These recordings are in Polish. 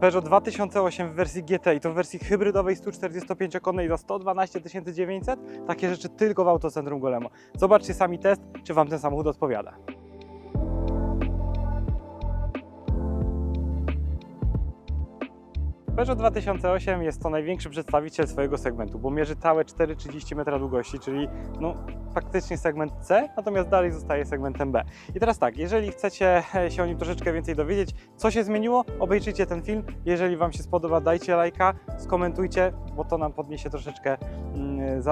Peugeot 2008 w wersji GT i to w wersji hybrydowej 145-konnej za 112 900. Takie rzeczy tylko w Autocentrum Golemo. Zobaczcie sami test, czy Wam ten samochód odpowiada. Peugeot 2008 jest to największy przedstawiciel swojego segmentu, bo mierzy całe 4,30 metra długości, czyli no, faktycznie segment C, natomiast dalej zostaje segmentem B. I teraz tak, jeżeli chcecie e, się o nim troszeczkę więcej dowiedzieć, co się zmieniło, obejrzyjcie ten film. Jeżeli Wam się spodoba, dajcie lajka, skomentujcie, bo to nam podniesie troszeczkę mm,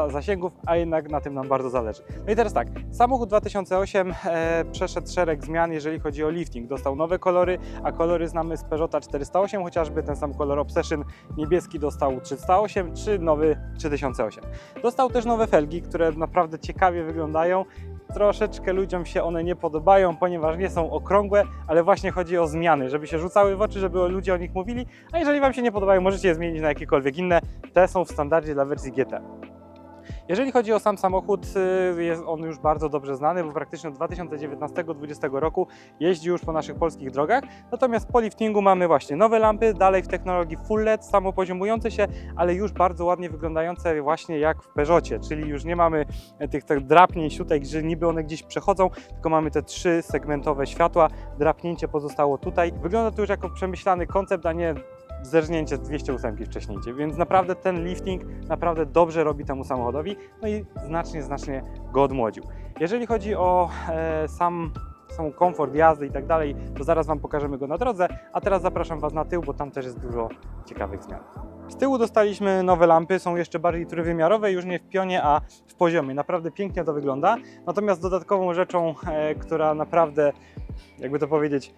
zasięgów, a jednak na tym nam bardzo zależy. No i teraz tak, samochód 2008 e, przeszedł szereg zmian, jeżeli chodzi o lifting. Dostał nowe kolory, a kolory znamy z Peugeota 408, chociażby ten sam kolor Obsession niebieski dostał 308 czy nowy 3008. Dostał też nowe felgi, które naprawdę ciekawie wyglądają. Troszeczkę ludziom się one nie podobają, ponieważ nie są okrągłe, ale właśnie chodzi o zmiany, żeby się rzucały w oczy, żeby ludzie o nich mówili, a jeżeli Wam się nie podobają, możecie je zmienić na jakiekolwiek inne. Te są w standardzie dla wersji GT. Jeżeli chodzi o sam samochód, y, jest on już bardzo dobrze znany, bo praktycznie od 2019-2020 roku jeździ już po naszych polskich drogach. Natomiast po liftingu mamy właśnie nowe lampy, dalej w technologii full LED, samopoziomujące się, ale już bardzo ładnie wyglądające właśnie jak w Peugeotie, czyli już nie mamy tych, tych drapnień siutek, że niby one gdzieś przechodzą, tylko mamy te trzy segmentowe światła, drapnięcie pozostało tutaj. Wygląda to już jako przemyślany koncept, a nie zerżnięcie z 208 wcześniej, więc naprawdę ten lifting naprawdę dobrze robi temu samochodowi, no i znacznie, znacznie go odmłodził. Jeżeli chodzi o e, sam sam komfort jazdy i tak dalej, to zaraz Wam pokażemy go na drodze, a teraz zapraszam Was na tył, bo tam też jest dużo ciekawych zmian. Z tyłu dostaliśmy nowe lampy, są jeszcze bardziej trójwymiarowe, już nie w pionie, a w poziomie. Naprawdę pięknie to wygląda. Natomiast dodatkową rzeczą, e, która naprawdę, jakby to powiedzieć,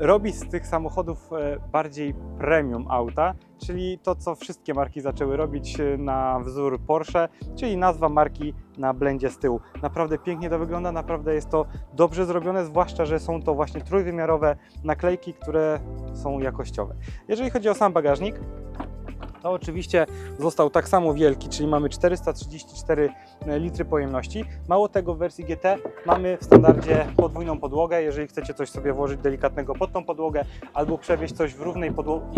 robi z tych samochodów e, bardziej premium auta, czyli to, co wszystkie marki zaczęły robić e, na wzór Porsche, czyli nazwa marki na blendzie z tyłu. Naprawdę pięknie to wygląda, naprawdę jest to dobrze zrobione, zwłaszcza, że są to właśnie trójwymiarowe naklejki, które są jakościowe. Jeżeli chodzi o sam bagażnik, to oczywiście został tak samo wielki, czyli mamy 434 litry pojemności. Mało tego w wersji GT mamy w standardzie podwójną podłogę, jeżeli chcecie coś sobie włożyć delikatnego pod tą podłogę albo przewieźć coś w równej,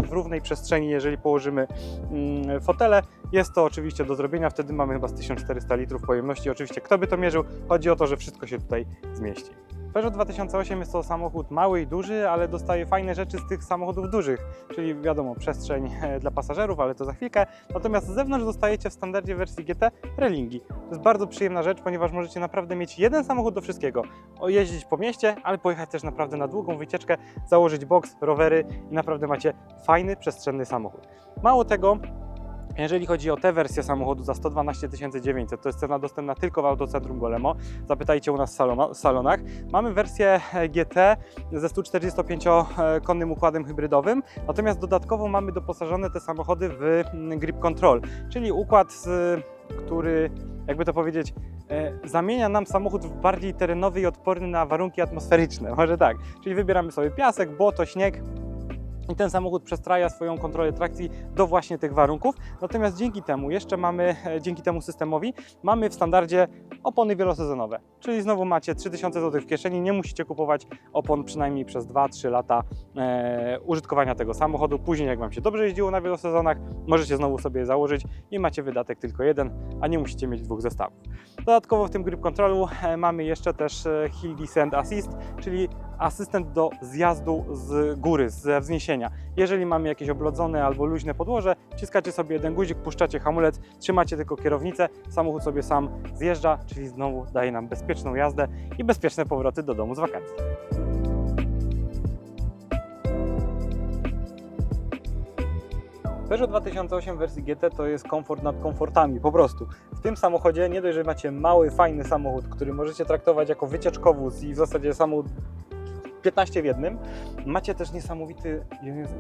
w równej przestrzeni, jeżeli położymy mm, fotele. Jest to oczywiście do zrobienia, wtedy mamy chyba z 1400 litrów pojemności. Oczywiście kto by to mierzył, chodzi o to, że wszystko się tutaj zmieści. Peugeot 2008 jest to samochód mały i duży, ale dostaje fajne rzeczy z tych samochodów dużych, czyli wiadomo, przestrzeń e, dla pasażerów, ale to za chwilkę. Natomiast z zewnątrz dostajecie w standardzie wersji GT relingi. To jest bardzo przyjemna rzecz, ponieważ możecie naprawdę mieć jeden samochód do wszystkiego. Jeździć po mieście, ale pojechać też naprawdę na długą wycieczkę, założyć box, rowery i naprawdę macie fajny, przestrzenny samochód. Mało tego, jeżeli chodzi o tę wersję samochodu za 112 900, to jest cena dostępna tylko w Autocentrum Golemo. Zapytajcie u nas w salona- w salonach. Mamy wersję e, GT ze 145-konnym układem hybrydowym, natomiast dodatkowo mamy doposażone te samochody w mm, grip control, czyli układ, który jakby to powiedzieć, e, zamienia nam samochód w bardziej terenowy i odporny na warunki atmosferyczne. Może tak. Czyli wybieramy sobie piasek, błoto, śnieg, i ten samochód przestraja swoją kontrolę trakcji do właśnie tych warunków. Natomiast dzięki temu jeszcze mamy, e, dzięki temu systemowi, mamy w standardzie opony wielosezonowe. Czyli znowu macie 3000 zł w kieszeni, nie musicie kupować opon przynajmniej przez 2-3 lata e, użytkowania tego samochodu. Później jak Wam się dobrze jeździło na wielosezonach, możecie znowu sobie je założyć i macie wydatek tylko jeden, a nie musicie mieć dwóch zestawów. Dodatkowo w tym grip controlu e, mamy jeszcze też e, Hill Descent Assist, czyli asystent do zjazdu z góry, ze wzniesienia. Jeżeli mamy jakieś oblodzone albo luźne podłoże, wciskacie sobie jeden guzik, puszczacie hamulec, trzymacie tylko kierownicę, samochód sobie sam zjeżdża, czyli znowu daje nam bezpieczną jazdę i bezpieczne powroty do domu z wakacji. Peugeot 2008 w wersji GT to jest komfort nad komfortami, po prostu. W tym samochodzie nie dość, że macie mały, fajny samochód, który możecie traktować jako wycieczkowóz i w zasadzie samochód 15 w jednym, macie też niesamowity,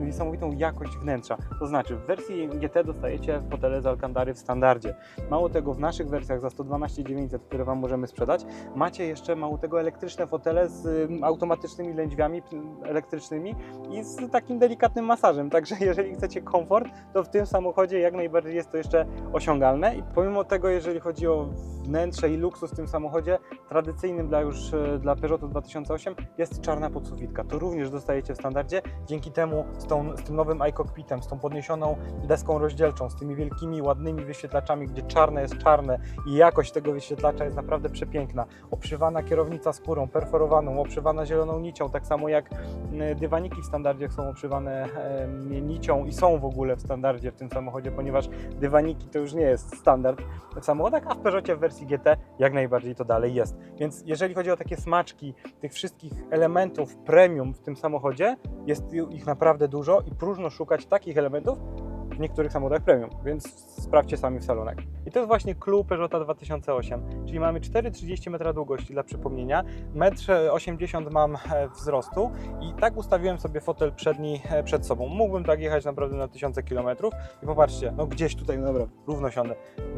niesamowitą jakość wnętrza. To znaczy, w wersji GT dostajecie fotele z Alcantary w standardzie. Mało tego, w naszych wersjach za 112 900, które Wam możemy sprzedać, macie jeszcze mało tego elektryczne fotele z ym, automatycznymi lędźwiami elektrycznymi i z takim delikatnym masażem. Także jeżeli chcecie komfort, to w tym samochodzie jak najbardziej jest to jeszcze osiągalne. I pomimo tego, jeżeli chodzi o wnętrze i luksus w tym samochodzie, tradycyjnym dla już e, dla Peugeotu 2008 jest czarna podsufitka. To również dostajecie w standardzie. Dzięki temu z, tą, z tym nowym iCockpitem, z tą podniesioną deską rozdzielczą, z tymi wielkimi, ładnymi wyświetlaczami, gdzie czarne jest czarne i jakość tego wyświetlacza jest naprawdę przepiękna. Obszywana kierownica skórą perforowaną, obszywana zieloną nicią, tak samo jak mm, dywaniki w standardzie są obszywane em, nicią i są w ogóle w standardzie w tym samochodzie, ponieważ dywaniki to już nie jest standard w samochodach, a w Peugeotie w wersji GT jak najbardziej to dalej jest. Więc jeżeli chodzi o takie smaczki tych wszystkich elementów premium w tym samochodzie, jest ich naprawdę dużo i próżno szukać takich elementów w niektórych samochodach premium, więc sprawdźcie sami w salonach. I to jest właśnie clue Peugeota 2008, czyli mamy 4,30 metra długości dla przypomnienia, 1,80 m mam e, wzrostu i tak ustawiłem sobie fotel przedni e, przed sobą. Mógłbym tak jechać naprawdę na tysiące kilometrów i popatrzcie, no gdzieś tutaj, no dobra, równo siądę.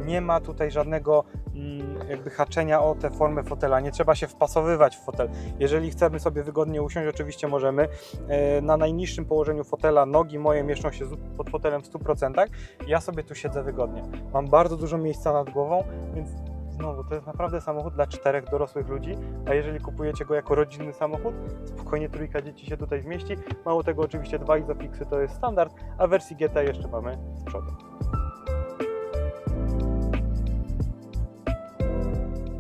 Nie ma tutaj żadnego mm, jakby haczenia o tę formę fotela, nie trzeba się wpasowywać w fotel. Jeżeli chcemy sobie wygodnie usiąść, oczywiście możemy. E, Na najniższym położeniu fotela nogi moje mieszczą się pod fotelem w 100%. Ja sobie tu siedzę wygodnie. Mam bardzo dużo miejsca nad głową, więc znowu to jest naprawdę samochód dla czterech dorosłych ludzi, a jeżeli kupujecie go jako rodzinny samochód, spokojnie trójka dzieci się tutaj zmieści. Mało tego oczywiście dwa izofixy to jest standard, a wersji GT jeszcze mamy z przodu.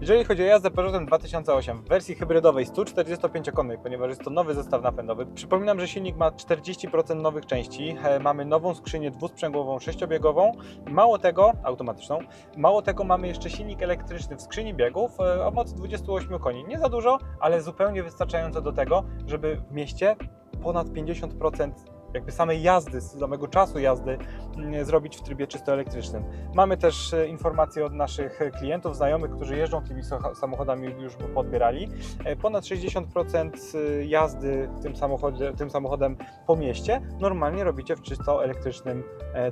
Jeżeli chodzi o jazdę Peugeotem 2008 w wersji hybrydowej 145-konnej, ponieważ jest to nowy zestaw napędowy, przypominam, że silnik ma 40% nowych części, e, mamy nową skrzynię dwusprzęgłową sześciobiegową, mało tego, automatyczną, mało tego mamy jeszcze silnik elektryczny w skrzyni biegów e, o mocy 28 koni. Nie za dużo, ale zupełnie wystarczająco do tego, żeby w mieście ponad 50% jakby samej jazdy, samego czasu jazdy mm, zrobić w trybie czysto elektrycznym. Mamy też e, informacje od naszych klientów, znajomych, którzy jeżdżą tymi samochodami, już podbierali. E, Ponad 60% e, jazdy tym, samochodzie, tym samochodem po mieście normalnie robicie w czysto elektrycznym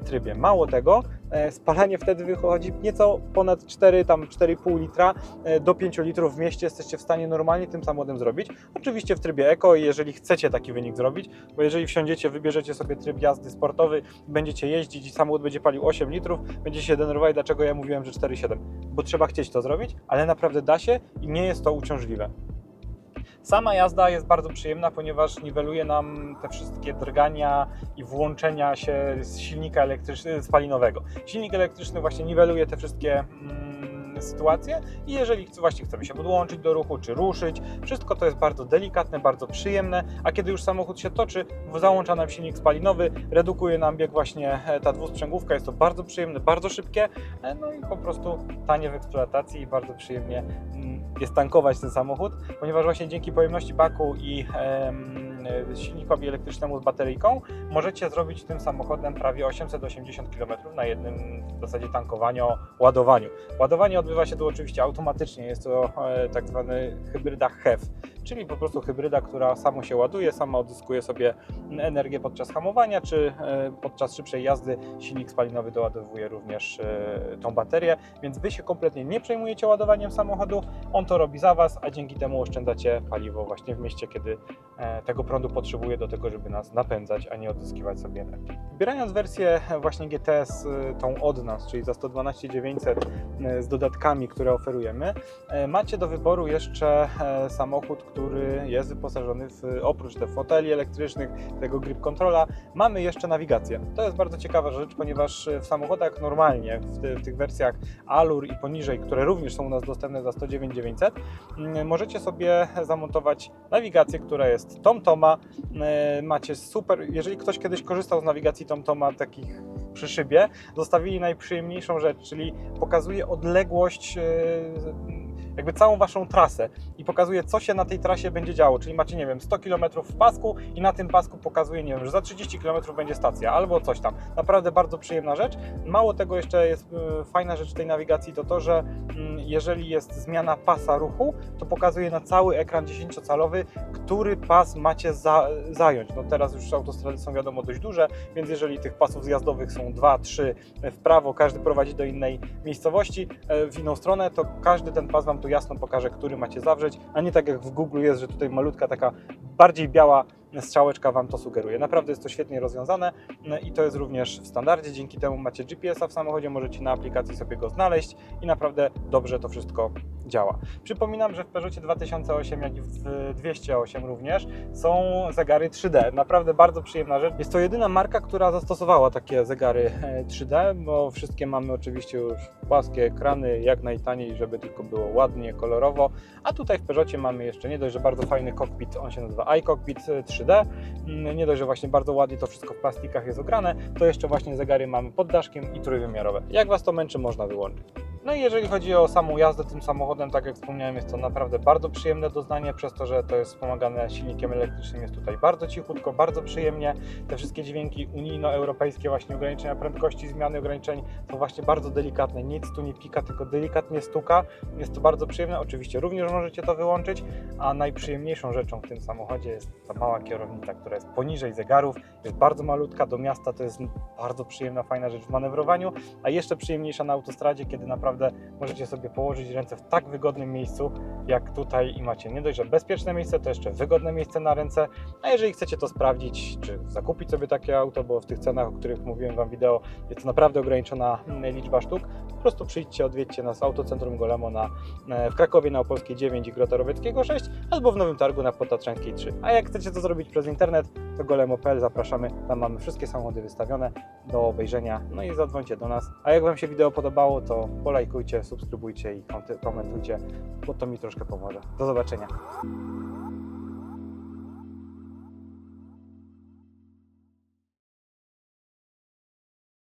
trybie. Mało tego, spalanie wtedy wychodzi nieco ponad 4, tam 4,5 litra do 5 litrów w mieście jesteście w stanie normalnie tym samochodem zrobić. Oczywiście w trybie eko, jeżeli chcecie taki wynik zrobić, bo jeżeli wsiądziecie, wybierzecie sobie tryb jazdy sportowy, będziecie jeździć i samochód będzie palił 8 litrów, będziecie się denerwowali, dlaczego ja mówiłem, że 4,7. Bo trzeba chcieć to zrobić, ale naprawdę da się i nie jest to uciążliwe. Sama jazda jest bardzo przyjemna, ponieważ niweluje nam te wszystkie drgania i włączenia się z silnika elektrycznego, spalinowego. Silnik elektryczny właśnie niweluje te wszystkie mm, sytuacje i jeżeli właśnie chcemy się podłączyć do ruchu czy ruszyć, wszystko to jest bardzo delikatne, bardzo przyjemne, a kiedy już samochód się toczy, załącza nam silnik spalinowy, redukuje nam bieg właśnie e, ta dwusprzęgłówka, jest to bardzo przyjemne, bardzo szybkie, e, no i po prostu tanie w eksploatacji i bardzo przyjemnie mm, jest tankować ten samochód, ponieważ właśnie dzięki pojemności baku i silnikowi elektrycznemu z bateryjką możecie zrobić tym samochodem prawie 880 km na jednym w zasadzie tankowaniu, ładowaniu. Ładowanie odbywa się tu oczywiście automatycznie, jest to e, tak zwany hybryda HEV, czyli po prostu hybryda, która samo się ładuje, sama odzyskuje sobie energię podczas hamowania, czy e, podczas szybszej jazdy silnik spalinowy doładowuje również e, tą baterię, więc Wy się kompletnie nie przejmujecie ładowaniem samochodu, on to robi za Was, a dzięki temu oszczędzacie paliwo właśnie w mieście, kiedy e, tego prądu potrzebuje do tego, żeby nas napędzać, a nie odzyskiwać sobie energię. Wybierając wersję właśnie GTS, tą od nas, czyli za 112 900 y, z dodatkami, które oferujemy, macie do wyboru jeszcze samochód, który jest wyposażony w oprócz tych foteli elektrycznych, tego grip controla, mamy jeszcze nawigację. To jest bardzo ciekawa rzecz, ponieważ w samochodach normalnie, w, ty, w tych wersjach Allur i poniżej, które również są u nas dostępne za 109 900, mm, możecie sobie zamontować nawigację, która jest TomToma. E, Macie super, jeżeli ktoś kiedyś korzystał z nawigacji TomToma takich przy szybie, zostawili najprzyjemniejszą rzecz, czyli pokazuje odległość, e, jakby całą waszą trasę i pokazuje, co się na tej trasie będzie działo. Czyli macie, nie wiem, 100 km w pasku i na tym pasku pokazuje, nie wiem, że za 30 km będzie stacja albo coś tam. Naprawdę bardzo przyjemna rzecz. Mało tego, jeszcze jest e, fajna rzecz tej nawigacji, to to, że mm, jeżeli jest zmiana pasa ruchu, to pokazuje na cały ekran 10-calowy, który pas macie za, zająć. No teraz już autostrady są wiadomo dość duże, więc jeżeli tych pasów zjazdowych są 2-3 w prawo, każdy prowadzi do innej miejscowości, e, w inną stronę, to każdy ten pas Wam tu jasno pokaże, który macie zawrzeć, a nie tak jak w Google jest, że tutaj malutka taka bardziej biała strzałeczka Wam to sugeruje. Naprawdę jest to świetnie rozwiązane no i to jest również w standardzie. Dzięki temu macie GPS-a w samochodzie, możecie na aplikacji sobie go znaleźć i naprawdę dobrze to wszystko działa. Przypominam, że w Peugeotie 2008, jak i w 208 również są zegary 3D. Naprawdę bardzo przyjemna rzecz. Jest to jedyna marka, która zastosowała takie zegary e, 3D, bo wszystkie mamy oczywiście już płaskie ekrany, jak najtaniej, żeby tylko było ładnie, kolorowo. A tutaj w Peugeotie mamy jeszcze nie dość, że bardzo fajny kokpit, on się nazywa iCockpit 3D. Mm, Nie dość, że właśnie bardzo ładnie to wszystko w plastikach jest ograne, to jeszcze właśnie zegary mamy pod daszkiem i trójwymiarowe. Jak Was to męczy, można wyłączyć. No i jeżeli chodzi o samą jazdę tym samochodem, tak jak wspomniałem, jest to naprawdę bardzo przyjemne doznanie, przez to, że to jest wspomagane silnikiem elektrycznym, jest tutaj bardzo cichutko, bardzo przyjemnie. Te wszystkie dźwięki unijno-europejskie, właśnie ograniczenia prędkości, zmiany ograniczeń są właśnie bardzo delikatne, nic tu nie pika, tylko delikatnie stuka. Jest to bardzo przyjemne, oczywiście również możecie to wyłączyć, a najprzyjemniejszą rzeczą w tym samochodzie jest ta mała kierownica, która jest poniżej zegarów, jest bardzo malutka, do miasta to jest bardzo przyjemna, fajna rzecz w manewrowaniu, a jeszcze przyjemniejsza na autostradzie, kiedy naprawdę możecie sobie położyć ręce w tak wygodnym miejscu, jak tutaj i macie nie dość, że bezpieczne miejsce, to jeszcze wygodne miejsce na ręce, a jeżeli chcecie to sprawdzić, czy zakupić sobie takie auto, bo w tych cenach, o których mówiłem Wam wideo, jest naprawdę ograniczona liczba sztuk, po prostu przyjdźcie, odwiedźcie nas w Autocentrum Golemo na, e, w Krakowie na Opolskiej 9 i Grota Rowieckiego 6, albo w Nowym Targu na Potatrzańskiej 3. A jak chcecie to zrobić przez internet, to golemo.pl zapraszamy, tam mamy wszystkie samochody wystawione do obejrzenia, no i zadzwońcie do nas. A jak Wam się wideo podobało, to polajkujcie, subskrybujcie i komentujcie, bo to mi troszkę pomoże. Do zobaczenia.